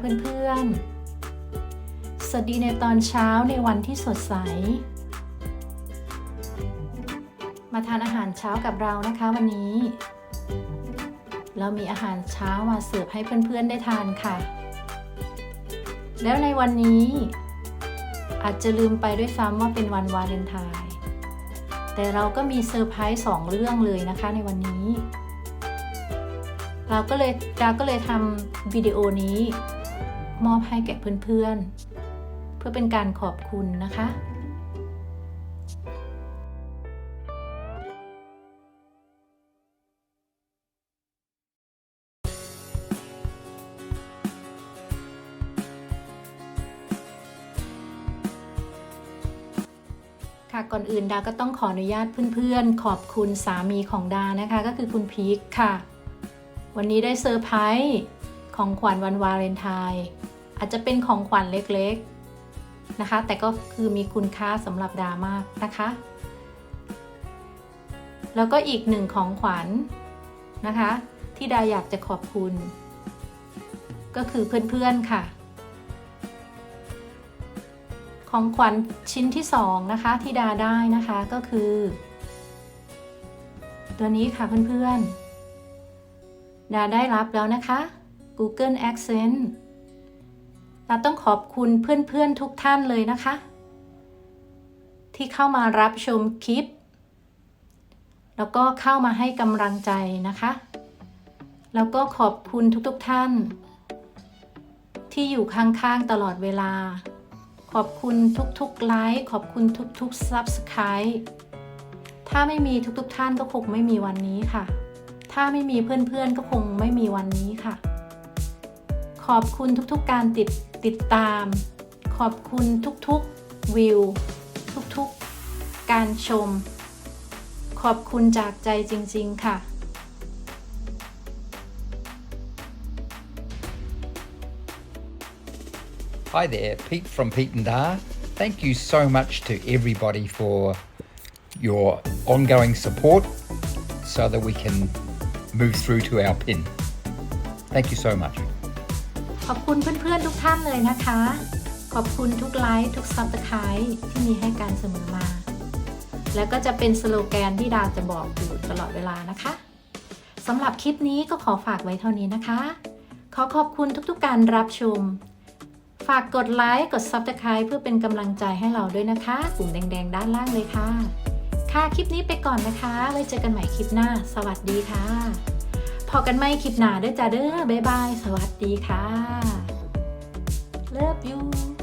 เพื่อนๆ สวัสดีในตอนเช้าในวันที่สดใส มาทานอาหารเช้ากับเรานะคะวันนี้ เรามีอาหารเช้ามาเสิร์ฟให้เพื่อนๆได้ทานค่ะ แล้วในวันนี้ อาจจะลืมไปด้วยซ้ำว่าเป็นวันวาเลนไทน์แต่เราก็มีเซอร์ไพรส์สองเรื่องเลยนะคะในวันนี้เราก็เลยดาก็เลยทำวิดีโอนี้ มอบให้แก่เพื่อนๆ เพื่อเป็นการขอบคุณนะคะ ค่ะก่อนอื่นดาก็ต้องขออนุญาตเพื่อนๆ ขอบคุณสามีของดานะคะ ก็คือคุณพีคค่ะ วันนี้ได้เซอร์ไพรส์ของขวัญวันวาเลนไทน์ อาจจะเป็นของขวัญเล็กๆนะคะ แต่ก็คือมีคุณค่าสำหรับดามากนะคะ แล้วก็อีกหนึ่งของขวัญนะคะ ที่ดาอยากจะขอบคุณ ก็คือเพื่อนๆค่ะ ของขวัญชิ้นที่สองนะคะที่ดาได้นะคะก็คือ ตัวนี้ค่ะเพื่อนๆดาได้รับแล้วนะคะ Google Accent ดาต้องขอบคุณเพื่อนๆทุกท่านเลยนะคะ ที่เข้ามารับชมคลิป แล้วก็เข้ามาให้กำลังใจนะคะ แล้วก็ขอบคุณทุกๆท่าน ที่อยู่ข้างๆตลอดเวลา ขอบคุณทุกๆไลค์ขอบคุณทุกๆ Subscribe ถ้าไม่มีทุกๆท่านก็คงไม่มีวันนี้ค่ะ ถ้าไม่มีเพื่อนๆก็คงไม่มีวันนี้ค่ะ ขอบคุณทุกๆการติด ติดตาม ขอบคุณทุกๆวิว ทุกๆ การชม ขอบคุณจากใจจริง ๆ ค่ะ Hi there, Pete from Pete and Dar. Thank you so much to everybody for your ongoing support so that we can move through to our pin. Thank you so much. ขอบคุณเพื่อนๆทุกท่านเลยนะคะ ขอบคุณทุกไลค์ทุกซับสไครต์ที่มีให้การเสมอมา แล้วก็จะเป็นสโลแกนที่ดาวจะบอกอยู่ตลอดเวลานะคะสำหรับคลิปนี้ก็ขอฝากไว้เท่านี้นะคะ ขอขอบคุณทุกๆการรับชม ฝากกดไลค์กด Subscribe เพื่อเป็นกำลังใจให้เราด้วยนะคะ ปุ่มแดง ๆ ด้านล่างเลยค่ะ ค่ะคลิปนี้ไปก่อนนะคะ ไว้เจอกันใหม่คลิปหน้า สวัสดีค่ะ พอกันไม่คลิปหน้าเด้อจ้าเด้อบ๊ายบาย สวัสดีค่ะ Love you